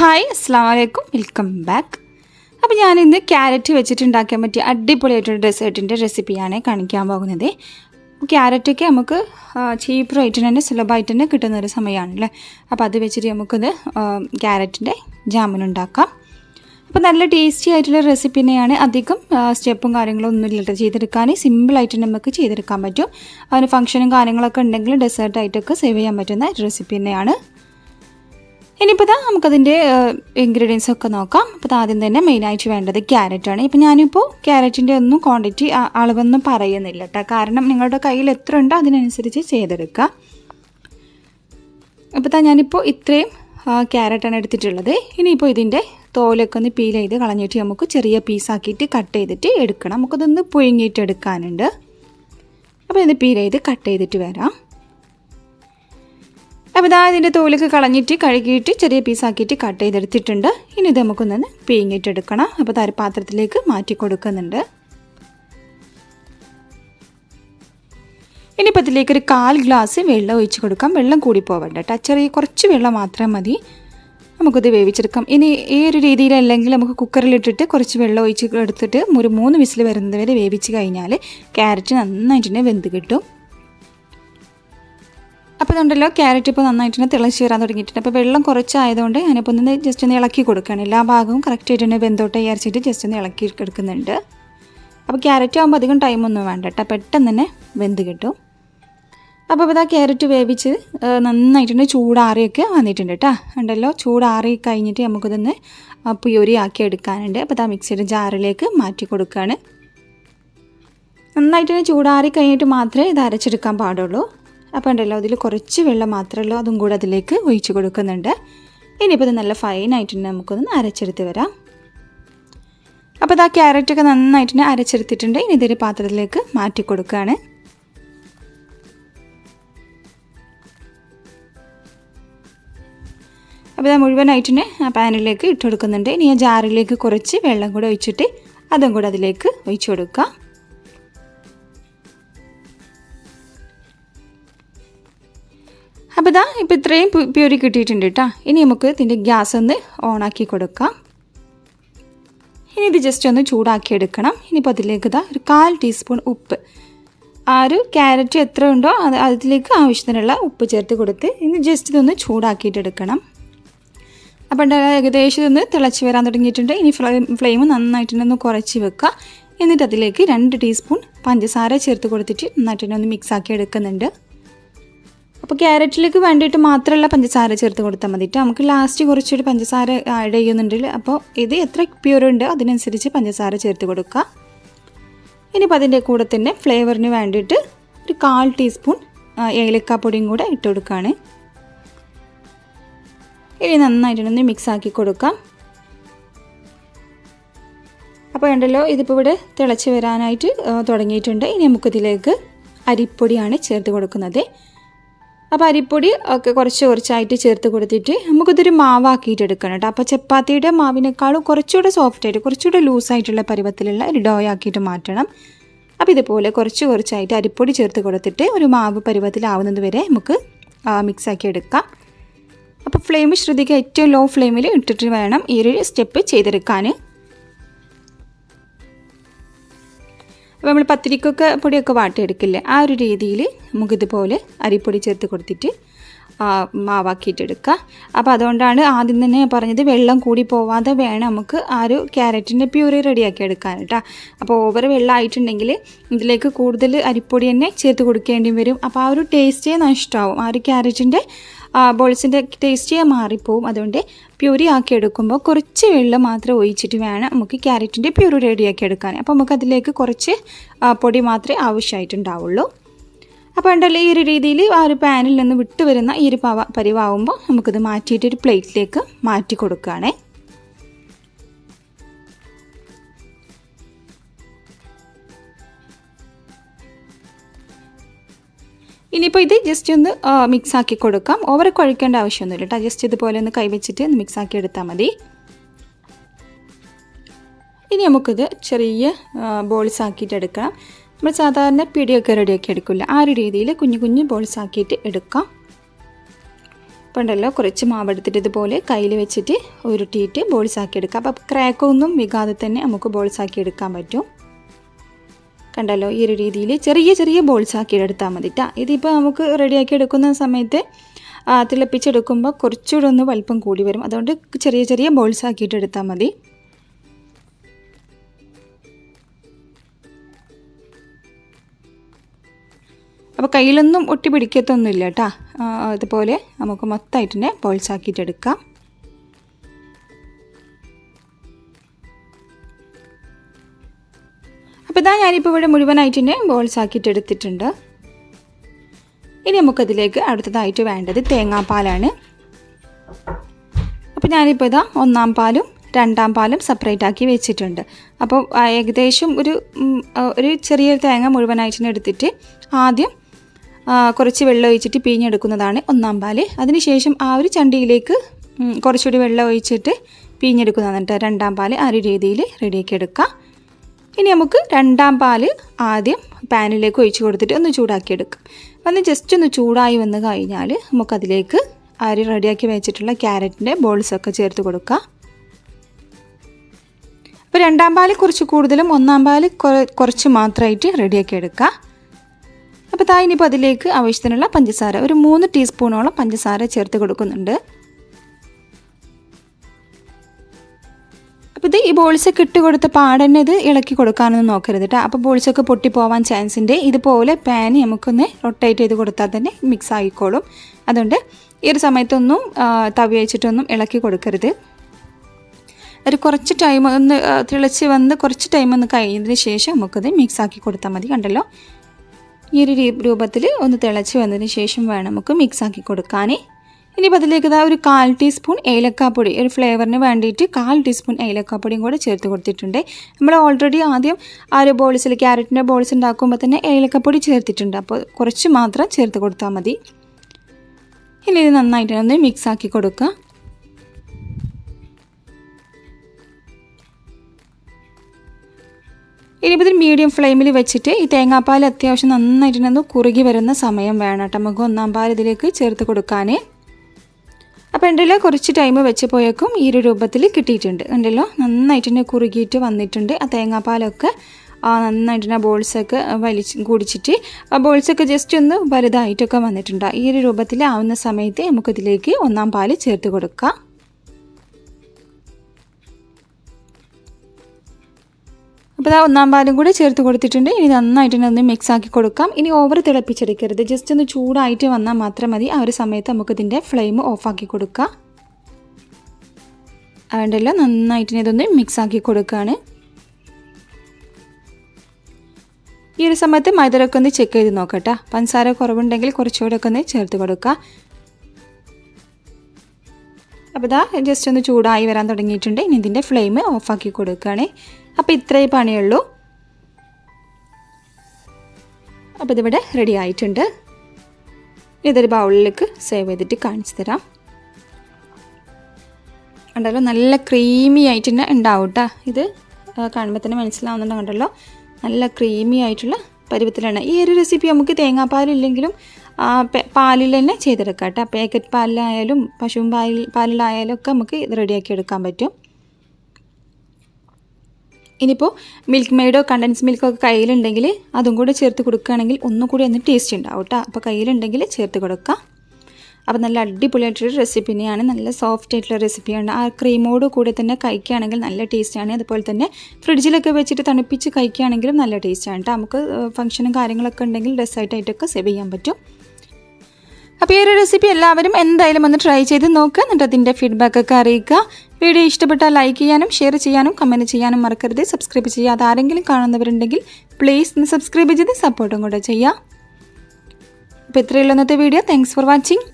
Hi അസ്സാം വലൈക്കും welcome back അപ്പോൾ ഞാനിന്ന് ക്യാരറ്റ് വെച്ചിട്ട് ഉണ്ടാക്കാൻ പറ്റിയ അടിപൊളിയായിട്ടൊരു ഡെസേർട്ടിന്റെ റെസിപ്പിയാണ് കാണിക്കാൻ പോകുന്നത്. ക്യാരറ്റൊക്കെ നമുക്ക് ചീപ്പ് റേറ്റിന് തന്നെ സുലഭമായിട്ട് തന്നെ കിട്ടുന്ന ഒരു സമയമാണല്ലേ? അപ്പോൾ അത് വെച്ചിട്ട് നമുക്കിത് ക്യാരറ്റിന്റെ ജാമുൻ ഉണ്ടാക്കാം. അപ്പോൾ നല്ല ടേസ്റ്റി ആയിട്ടുള്ള റെസിപ്പി തന്നെയാണ്. അധികം സ്റ്റെപ്പും കാര്യങ്ങളും ഒന്നും ഇല്ലാതെ ചെയ്തെടുക്കാൻ. സിമ്പിളായിട്ട് നമുക്ക് ചെയ്തെടുക്കാൻ പറ്റും. അതിന് ഫംഗ്ഷനും കാര്യങ്ങളൊക്കെ ഉണ്ടെങ്കിൽ ഡെസേർട്ടായിട്ടൊക്കെ സേവ് ചെയ്യാൻ പറ്റുന്ന റെസിപ്പി തന്നെയാണ്. ഇനിയിപ്പോൾ ഇതാ നമുക്കതിന്റെ ഇൻഗ്രീഡിയൻസ് ഒക്കെ നോക്കാം. അപ്പോൾ ആദ്യം തന്നെ മെയിനായിട്ട് വേണ്ടത് ക്യാരറ്റാണ് ഇപ്പോൾ ഞാനിപ്പോൾ ക്യാരറ്റിന്റെ ഒന്നും ക്വാണ്ടിറ്റി അളവൊന്നും പറയുന്നില്ല കേട്ടോ കാരണം നിങ്ങളുടെ കയ്യിൽ എത്ര ഉണ്ടോ അതിനനുസരിച്ച് ചെയ്തെടുക്കുക. അപ്പോൾ താ ഞാനിപ്പോൾ ഇത്രയും ക്യാരറ്റാണ് എടുത്തിട്ടുള്ളത്. ഇനിയിപ്പോൾ ഇതിന്റെ തോലൊക്കെ ഒന്ന് പീൽ ചെയ്ത് കളഞ്ഞിട്ട് നമുക്ക് ചെറിയ പീസാക്കിയിട്ട് കട്ട് ചെയ്തിട്ട് എടുക്കണം. നമുക്കതൊന്ന് പുഴുങ്ങിയിട്ട് എടുക്കാനുണ്ട്. അപ്പോൾ ഇത് പീൽ ചെയ്ത് കട്ട് ചെയ്തിട്ട് വരാം. അപ്പോൾ ഇതാ ഇതിന്റെ തോലൊക്കെ കളഞ്ഞിട്ട് കഴുകിയിട്ട് ചെറിയ പീസാക്കിയിട്ട് കട്ട് ചെയ്തെടുത്തിട്ടുണ്ട്. ഇനി ഇത് നമുക്കൊന്ന് പീങ്ങിയിട്ടെടുക്കണം അപ്പോൾ താര പാത്രത്തിലേക്ക് മാറ്റി കൊടുക്കുന്നുണ്ട്. ഇനിയിപ്പോൾ ഇതിലേക്ക് ഒരു കാൽ ഗ്ലാസ് വെള്ളം ഒഴിച്ച് കൊടുക്കാം. വെള്ളം കൂടി പോവണ്ട കേട്ടോ ചെറിയ കുറച്ച് വെള്ളം മാത്രം മതി. നമുക്കിത് വേവിച്ചെടുക്കാം. ഇനി ഈ ഒരു രീതിയിലല്ലെങ്കിൽ നമുക്ക് കുക്കറിലിട്ടിട്ട് കുറച്ച് വെള്ളം ഒഴിച്ച് എടുത്തിട്ട് ഒരു മൂന്ന് വിസിൽ വരുന്നത് വരെ വേവിച്ച് കഴിഞ്ഞാൽ ക്യാരറ്റ് നന്നായിട്ട് തന്നെ വെന്ത് കിട്ടും. അപ്പോൾ ഇതുണ്ടല്ലോ ക്യാരറ്റ് ഇപ്പോൾ നന്നായിട്ട് തിളച്ച് വരാൻ തുടങ്ങിയിട്ടുണ്ട്. അപ്പോൾ വെള്ളം കുറച്ചായതുകൊണ്ട് ഞാനിപ്പോൾ ഒന്ന് ജസ്റ്റ് ഒന്ന് ഇളക്കി കൊടുക്കുകയാണ്. എല്ലാ ഭാഗവും കറക്റ്റായിട്ട് തന്നെ ബന്ധോട്ട് അരച്ചിട്ട് ജസ്റ്റ് ഒന്ന് ഇളക്കി എടുക്കുന്നുണ്ട്. അപ്പോൾ ക്യാരറ്റ് ആകുമ്പോൾ അധികം ടൈമൊന്നും വേണ്ട കേട്ടോ. പെട്ടെന്ന് തന്നെ വെന്ത് കിട്ടും. അപ്പോൾ ഇതാ ക്യാരറ്റ് വേവിച്ച് നന്നായിട്ടുണ്ട് ചൂടാറിയൊക്കെ വന്നിട്ടുണ്ട് കേട്ടോ. ഉണ്ടല്ലോ ചൂടാറി കഴിഞ്ഞിട്ട് നമുക്കിതൊന്ന് പുയൊരി ആക്കി എടുക്കാനുണ്ട്. അപ്പോൾ ഇതാ മിക്സിയുടെ ജാറിലേക്ക് മാറ്റി കൊടുക്കുകയാണ്. നന്നായിട്ട് ചൂടാറി കഴിഞ്ഞിട്ട് മാത്രമേ ഇത് അരച്ചെടുക്കാൻ പാടുള്ളൂ. അപ്പോൾ ഉണ്ടല്ലോ അതിൽ കുറച്ച് വെള്ളം മാത്രമേ ഉള്ളൂ. അതും കൂടെ അതിലേക്ക് ഒഴിച്ച് കൊടുക്കുന്നുണ്ട്. ഇനിയിപ്പോൾ ഇത് നല്ല ഫൈനായിട്ട് തന്നെ നമുക്കൊന്ന് അരച്ചെടുത്ത് വരാം. അപ്പോൾ ഇതാ ക്യാരറ്റൊക്കെ നന്നായിട്ട് തന്നെ അരച്ചെടുത്തിട്ടുണ്ട്. ഇനി ഇതൊരു പാത്രത്തിലേക്ക് മാറ്റി കൊടുക്കുകയാണ്. അപ്പോൾ ഇത് മുഴുവനായിട്ട് തന്നെ ആ പാനിലേക്ക് ഇട്ട് കൊടുക്കുന്നുണ്ട്. ഇനി ആ ജാറിലേക്ക് കുറച്ച് വെള്ളം കൂടെ ഒഴിച്ചിട്ട് അതും കൂടെ അതിലേക്ക് ഒഴിച്ചു കൊടുക്കാം. അപ്പോൾ ഇതാ ഇപ്പോൾ ഇത്രയും പ്യൂരി കിട്ടിയിട്ടുണ്ട് കേട്ടോ ഇനി നമുക്ക് ഇതിന്റെ ഗ്യാസ് ഒന്ന് ഓണാക്കി കൊടുക്കാം. ഇനി ഇത് ജസ്റ്റ് ഒന്ന് ചൂടാക്കി എടുക്കണം. ഇനിയിപ്പോൾ അതിലേക്ക് ഇതാ ഒരു കാൽ ടീസ്പൂൺ ഉപ്പ്. ആ ഒരു ക്യാരറ്റ് എത്ര ഉണ്ടോ അത് അതിലേക്ക് ആവശ്യത്തിനുള്ള ഉപ്പ് ചേർത്ത് കൊടുത്ത് ഇനി ജസ്റ്റ് ഇതൊന്ന് ചൂടാക്കിയിട്ട് എടുക്കണം. അപ്പോൾ ഏകദേശം ഇതൊന്ന് തിളച്ച് വരാൻ തുടങ്ങിയിട്ടുണ്ട്. ഇനി ഫ്ലെയിം ഫ്ലെയിം നന്നായിട്ടൊന്ന് കുറച്ച് വെക്കുക എന്നിട്ട് അതിലേക്ക് രണ്ട് ടീസ്പൂൺ പഞ്ചസാര ചേർത്ത് കൊടുത്തിട്ട് നന്നായിട്ട് ഒന്ന് മിക്സ് ആക്കി എടുക്കുന്നുണ്ട്. അപ്പോൾ ക്യാരറ്റിലേക്ക് വേണ്ടിയിട്ട് മാത്രമല്ല പഞ്ചസാര ചേർത്ത് കൊടുത്താൽ മതി നമുക്ക് ലാസ്റ്റ് കുറച്ചൊരു പഞ്ചസാര ആഡ് ചെയ്യുന്നുണ്ട്. അപ്പോൾ ഇത് എത്ര പ്യൂർ ഉണ്ട് അതിനനുസരിച്ച് പഞ്ചസാര ചേർത്ത് കൊടുക്കുക ഇനിയിപ്പോൾ അതിന്റെ കൂടെ തന്നെ ഫ്ലേവറിന് വേണ്ടിയിട്ട് ഒരു കാൽ ടീസ്പൂൺ ഏലക്കാപ്പൊടിയും കൂടെ ഇട്ട് കൊടുക്കുകയാണ് ഇനി നന്നായിട്ടൊന്ന് മിക്സ് ആക്കി കൊടുക്കാം. അപ്പോൾ ഉണ്ടല്ലോ ഇതിപ്പോൾ ഇവിടെ തിളച്ച് വരാനായിട്ട് തുടങ്ങിയിട്ടുണ്ട്. ഇനി നമുക്കിതിലേക്ക് അരിപ്പൊടിയാണ് ചേർത്ത് കൊടുക്കുന്നത്. അപ്പോൾ അരിപ്പൊടി ഒക്കെ കുറച്ച് കുറച്ചായിട്ട് ചേർത്ത് കൊടുത്തിട്ട് നമുക്കിതൊരു മാവാക്കിയിട്ട് എടുക്കണം കേട്ടോ. അപ്പോൾ ചപ്പാത്തിയുടെ മാവിനേക്കാളും കുറച്ചുകൂടെ സോഫ്റ്റായിട്ട് കുറച്ചുകൂടെ ലൂസായിട്ടുള്ള പരുവത്തിലുള്ള ഒരു ഡോ ആക്കിയിട്ട് മാറ്റണം. അപ്പോൾ ഇതുപോലെ കുറച്ച് കുറച്ചായിട്ട് അരിപ്പൊടി ചേർത്ത് കൊടുത്തിട്ട് ഒരു മാവ് പരുവത്തിലാവുന്നത് വരെ നമുക്ക് മിക്സാക്കി എടുക്കാം. അപ്പോൾ ഫ്ലെയിം ശ്രദ്ധിക്കുക ഏറ്റവും ലോ ഫ്ലെയിമിൽ ഇട്ടിട്ട് വേണം ഈ ഒരു സ്റ്റെപ്പ് ചെയ്തെടുക്കാൻ നമ്മൾ പത്തിരിക്കൊക്കെ പൊടിയൊക്കെ വാട്ടിയെടുക്കില്ലേ? ആ ഒരു രീതിയിൽ നമുക്കിതുപോലെ അരിപ്പൊടി ചേർത്ത് കൊടുത്തിട്ട് മാവാക്കിയിട്ടെടുക്കുക. അപ്പോൾ അതുകൊണ്ടാണ് ആദ്യം തന്നെ പറഞ്ഞത് വെള്ളം കൂടി പോവാതെ വേണം നമുക്ക് ആ ഒരു ക്യാരറ്റിന്റെ പ്യൂറി റെഡിയാക്കി എടുക്കാൻ കേട്ടോ. അപ്പോൾ ഓവർ വെള്ളം ആയിട്ടുണ്ടെങ്കിൽ ഇതിലേക്ക് കൂടുതൽ അരിപ്പൊടി തന്നെ ചേർത്ത് കൊടുക്കേണ്ടി വരും. അപ്പോൾ ആ ഒരു ടേസ്റ്റേ നഷ്ടമാവും ആ ഒരു ക്യാരറ്റിന്റെ ബോൾസിന്റെ ടേസ്റ്റേ മാറിപ്പോവും. അതുകൊണ്ട് പ്യൂരി ആക്കി എടുക്കുമ്പോൾ കുറച്ച് വെള്ളം മാത്രം ഒഴിച്ചിട്ട് വേണം നമുക്ക് ക്യാരറ്റിന്റെ പ്യൂരി റെഡിയാക്കി എടുക്കാൻ. അപ്പോൾ നമുക്ക് അതിലേക്ക് കുറച്ച് പൊടി മാത്രമേ ആവശ്യമായിട്ടുണ്ടാവുള്ളൂ. അപ്പോൾ ഉണ്ടല്ലോ ഈ ഒരു രീതിയിൽ ആ ഒരു പാനിൽ നിന്ന് വിട്ട് വരുന്ന ഈ ഒരു പവ പരിവാകുമ്പോൾ നമുക്കിത് മാറ്റിയിട്ട് ഒരു പ്ലേറ്റിലേക്ക് മാറ്റി കൊടുക്കുകയാണേ. ഇനിയിപ്പോൾ ഇത് ജസ്റ്റ് ഒന്ന് മിക്സ് ആക്കി കൊടുക്കാം. ഓവർ കുഴക്കേണ്ട ആവശ്യമൊന്നുമില്ല കേട്ടോ ജസ്റ്റ് ഇതുപോലെ ഒന്ന് കൈവച്ചിട്ട് ഒന്ന് മിക്സ് ആക്കി എടുത്താൽ മതി. ഇനി നമുക്കിത് ചെറിയ ബോൾസ് ആക്കിയിട്ട് എടുക്കണം. നമ്മൾ സാധാരണ പിടിയൊക്കെ റെഡിയാക്കി എടുക്കില്ല? ആ ഒരു രീതിയിൽ കുഞ്ഞു കുഞ്ഞു ബോൾസ് ആക്കിയിട്ട് എടുക്കാം. അപ്പോൾ ഉണ്ടല്ലോ കുറച്ച് മാവെടുത്തിട്ട് ഇതുപോലെ കയ്യിൽ വെച്ചിട്ട് ഉരുട്ടിയിട്ട് ബോൾസ് ആക്കി എടുക്കാം. അപ്പോൾ ക്രാക്കൊന്നും വികാതെ തന്നെ നമുക്ക് ബോൾസ് ആക്കി എടുക്കാൻ പറ്റും. കണ്ടല്ലോ ഈ ഒരു രീതിയിൽ ചെറിയ ചെറിയ ബോൾസ് ആക്കി എടുത്താൽ മതി ട്ടാ. ഇതിപ്പോൾ നമുക്ക് റെഡിയാക്കി എടുക്കുന്ന സമയത്ത് തിളപ്പിച്ചെടുക്കുമ്പോൾ കുറച്ചുകൂടെ ഒന്ന് വലിപ്പം കൂടി വരും. അതുകൊണ്ട് ചെറിയ ചെറിയ ബോൾസ് ആക്കിയിട്ട് എടുത്താൽ മതി. അപ്പോൾ കയ്യിലൊന്നും ഒട്ടി പിടിക്കത്തൊന്നുമില്ല കേട്ടോ അതുപോലെ നമുക്ക് മൊത്തമായിട്ട് തന്നെ ബോൾസ് എടുക്കാം. അപ്പോൾ ഇതാ ഞാനിപ്പോൾ ഇവിടെ മുഴുവനായിട്ട് തന്നെ ബോൾസ് ആക്കിയിട്ട് എടുത്തിട്ടുണ്ട്. ഇനി നമുക്കതിലേക്ക് അടുത്തതായിട്ട് വേണ്ടത് തേങ്ങാപ്പാലാണ്. അപ്പോൾ ഞാനിപ്പോൾ ഇതാ ഒന്നാം പാലും രണ്ടാം പാലും സെപ്പറേറ്റ് ആക്കി വെച്ചിട്ടുണ്ട്. അപ്പോൾ ഏകദേശം ഒരു ഒരു ചെറിയൊരു തേങ്ങ മുഴുവനായിട്ട് എടുത്തിട്ട് ആദ്യം കുറച്ച് വെള്ളം ഒഴിച്ചിട്ട് പിഴിഞ്ഞെടുക്കുന്നതാണ് ഒന്നാം പാൽ. അതിനുശേഷം ആ ഒരു ചണ്ടിയിലേക്ക് കുറച്ചുകൂടി വെള്ളം ഒഴിച്ചിട്ട് പിഴിഞ്ഞെടുക്കുന്നതാണ് കേട്ടോ രണ്ടാം പാൽ. ആ ഒരു രീതിയിൽ റെഡിയാക്കി എടുക്കാം. ഇനി നമുക്ക് രണ്ടാം പാൽ ആദ്യം പാനിലേക്ക് ഒഴിച്ച് കൊടുത്തിട്ട് ഒന്ന് ചൂടാക്കിയെടുക്കും ഒന്ന് ജസ്റ്റ് ഒന്ന് ചൂടായി വന്ന് കഴിഞ്ഞാൽ നമുക്കതിലേക്ക് അരി റെഡിയാക്കി വെച്ചിട്ടുള്ള ക്യാരറ്റിന്റെ ബോൾസൊക്കെ ചേർത്ത് കൊടുക്കാം. അപ്പോൾ രണ്ടാം പാൽ കുറച്ച് കൂടുതലും ഒന്നാം പാൽ കുറ- കുറച്ച് മാത്രമായിട്ട് റെഡിയാക്കി എടുക്കുക അപ്പോൾ താ ഇനിയിപ്പോൾ അതിലേക്ക് ആവശ്യത്തിനുള്ള പഞ്ചസാര. ഒരു മൂന്ന് ടീസ്പൂണോളം പഞ്ചസാര ചേർത്ത് കൊടുക്കുന്നുണ്ട്. അപ്പോൾ ഇത് ഈ ബോൾസൊക്കെ ഇട്ട് കൊടുത്ത പാടന്നെ ഇത് ഇളക്കി കൊടുക്കാനൊന്നും നോക്കരുത് കേട്ടോ അപ്പോൾ ബോൾസൊക്കെ പൊട്ടിപ്പോവാൻ ചാൻസ് ഉണ്ട് ഇതുപോലെ പാൻ നമുക്കൊന്ന് റൊട്ടേറ്റ് ചെയ്ത് കൊടുത്താൽ തന്നെ മിക്സ് ആയിക്കോളും അതുകൊണ്ട് ഈ ഒരു സമയത്തൊന്നും തവി വെച്ചിട്ടൊന്നും ഇളക്കി കൊടുക്കരുത്. ഒരു കുറച്ച് ടൈം ഒന്ന് തിളച്ച് വന്ന് കുറച്ച് ടൈം ഒന്ന് കഴിഞ്ഞതിന് ശേഷം നമുക്കത് മിക്സ് ആക്കി കൊടുത്താൽ മതി കണ്ടല്ലോ. ഈ ഒരു രൂപത്തിൽ ഒന്ന് തിളച്ച് വന്നതിന് ശേഷം വേണം നമുക്ക് മിക്സ് ആക്കി കൊടുക്കാനേ. ഇനിയിപ്പോൾ അതിലേക്ക് ഇതാ ഒരു കാൽ ടീസ്പൂൺ ഏലക്കാപ്പൊടി ഒരു ഫ്ലേവറിന് വേണ്ടിയിട്ട് കാൽ ടീസ്പൂൺ ഏലക്കാപ്പൊടിയും കൂടെ ചേർത്ത് കൊടുത്തിട്ടുണ്ട്. നമ്മൾ ഓൾറെഡി ആദ്യം ആ ഒരു ബോൾസിൽ ക്യാരറ്റിന്റെ ബോൾസ് ഉണ്ടാക്കുമ്പോൾ തന്നെ ഏലക്കാപ്പൊടി ചേർത്തിട്ടുണ്ട്. അപ്പോൾ കുറച്ച് മാത്രം ചേർത്ത് കൊടുത്താൽ മതി. ഇനി ഇത് നന്നായിട്ട് ഒന്ന് മിക്സ് ആക്കി കൊടുക്കുക ഇനിയിപ്പോൾ ഇതിൽ മീഡിയം ഫ്ലെയിമിൽ വെച്ചിട്ട് ഈ തേങ്ങാപ്പാൽ അത്യാവശ്യം നന്നായിട്ടൊന്ന് കുറുകി വരുന്ന സമയം വേണം കേട്ടോ. നമുക്ക് ഒന്നാം പാൽ ഇതിലേക്ക് ചേർത്ത് കൊടുക്കാൻ അപ്പോൾ ഉണ്ടല്ലോ കുറച്ച് ടൈം വെച്ച് പോയേക്കും ഈ ഒരു രൂപത്തിൽ കിട്ടിയിട്ടുണ്ട്. ഉണ്ടല്ലോ നന്നായിട്ട് തന്നെ കുറുകിയിട്ട് വന്നിട്ടുണ്ട് ആ തേങ്ങാപ്പാലൊക്കെ. ആ നന്നായിട്ട് തന്നെ ബോൾസൊക്കെ വലിച്ച് കുടിച്ചിട്ട് ആ ബോൾസൊക്കെ ജസ്റ്റ് ഒന്ന് വലുതായിട്ടൊക്കെ വന്നിട്ടുണ്ട്. ഈ ഒരു രൂപത്തിൽ ആവുന്ന സമയത്ത് നമുക്കിതിലേക്ക് ഒന്നാം പാൽ ചേർത്ത് കൊടുക്കാം. അപ്പോൾ ആ ഒന്നാം പാലും കൂടി ചേർത്ത് കൊടുത്തിട്ടുണ്ട്. ഇനി നന്നായിട്ട് തന്നെ ഒന്ന് മിക്സ് ആക്കി കൊടുക്കാം. ഇനി ഓവർ തിളപ്പിച്ചെടുക്കരുത്. ജസ്റ്റ് ഒന്ന് ചൂടായിട്ട് വന്നാൽ മാത്രം മതി. ആ ഒരു സമയത്ത് നമുക്ക് ഇതിന്റെ ഫ്ലെയിം ഓഫാക്കി കൊടുക്കാം. അതുകൊണ്ടല്ലോ നന്നായിട്ട് തന്നെ ഇതൊന്ന് മിക്സ് ആക്കി കൊടുക്കുകയാണ് ഈ ഒരു സമയത്ത് മൈദരൊക്കെ ഒന്ന് ചെക്ക് ചെയ്ത് നോക്കട്ടെ. പഞ്ചസാര കുറവുണ്ടെങ്കിൽ കുറച്ചുകൂടെ ഒക്കെ ഒന്ന് ചേർത്ത് കൊടുക്കുക അപ്പോൾ ഇതാ ജസ്റ്റ് ഒന്ന് ചൂടായി വരാൻ തുടങ്ങിയിട്ടുണ്ട്. ഇനി ഇതിന്റെ ഫ്ലെയിം ഓഫാക്കി കൊടുക്കുകയാണേ. അപ്പോൾ ഇത്രയേ പണിയുള്ളൂ. അപ്പോൾ ഇതിവിടെ റെഡി ആയിട്ടുണ്ട്. ഇതൊരു ബൗളിലേക്ക് സേവ് ചെയ്തിട്ട് കാണിച്ചു തരാം. ഉണ്ടല്ലോ നല്ല ക്രീമി ആയിട്ട് തന്നെ ഉണ്ടാവും കേട്ടോ ഇത് കാണുമ്പോൾ തന്നെ മനസ്സിലാവുന്നുണ്ട് കണ്ടല്ലോ. നല്ല ക്രീമി ആയിട്ടുള്ള പരുവത്തിലാണ്. ഈ ഒരു റെസിപ്പി നമുക്ക് തേങ്ങാപ്പാലില്ലെങ്കിലും പാലിൽ തന്നെ ചെയ്തെടുക്കാം കേട്ടോ. പാക്കറ്റ് പാലിലായാലും പശുവും പാലിൽ പാലിലായാലും ഒക്കെ നമുക്ക് ഇത് റെഡിയാക്കി എടുക്കാൻ പറ്റും. ഇനിയിപ്പോൾ മിൽക്ക് മെയ്ഡോ കണ്ടൻസ് മിൽക്കോ ഒക്കെ കയ്യിലുണ്ടെങ്കിൽ അതും കൂടി ചേർത്ത് കൊടുക്കുകയാണെങ്കിൽ ഒന്നും കൂടി ഒന്ന് ടേസ്റ്റ് ഉണ്ടാവും കേട്ടോ. അപ്പോൾ കയ്യിലുണ്ടെങ്കിൽ ചേർത്ത് കൊടുക്കാം. അപ്പോൾ നല്ല അടിപൊളിയായിട്ടൊരു റെസിപ്പിനെയാണ് നല്ല സോഫ്റ്റ് ആയിട്ടുള്ള റെസിപ്പിയാണ് ആ ക്രീമോട് കൂടെ തന്നെ കഴിക്കുകയാണെങ്കിൽ നല്ല ടേസ്റ്റാണ് അതുപോലെ തന്നെ ഫ്രിഡ്ജിലൊക്കെ വെച്ചിട്ട് തണുപ്പിച്ച് കഴിക്കുകയാണെങ്കിലും നല്ല ടേസ്റ്റാണ് കേട്ടോ. നമുക്ക് ഫംഗ്ഷനും കാര്യങ്ങളൊക്കെ ഉണ്ടെങ്കിൽ ഡെസേർട്ടായിട്ടൊക്കെ സെർവ് ചെയ്യാൻ പറ്റും. അപ്പോൾ ഈ ഒരു റെസിപ്പി എല്ലാവരും എന്തായാലും ഒന്ന് ട്രൈ ചെയ്ത് നോക്കുക എന്നിട്ട് അതിന്റെ ഫീഡ്ബാക്കൊക്കെ അറിയിക്കുക. വീഡിയോ ഇഷ്ടപ്പെട്ടാൽ ലൈക്ക് ചെയ്യാനും ഷെയർ ചെയ്യാനും കമന്റ് ചെയ്യാനും മറക്കരുത്. സബ്സ്ക്രൈബ് ചെയ്യുക ആരെങ്കിലും കാണുന്നവരുണ്ടെങ്കിൽ പ്ലീസ് ഒന്ന് സബ്സ്ക്രൈബ് ചെയ്ത് സപ്പോർട്ടും കൂടെ ചെയ്യുക. അപ്പോൾ ഇത്രയുള്ള ഇന്നത്തെ വീഡിയോ താങ്ക്സ് ഫോർ വാച്ചിങ്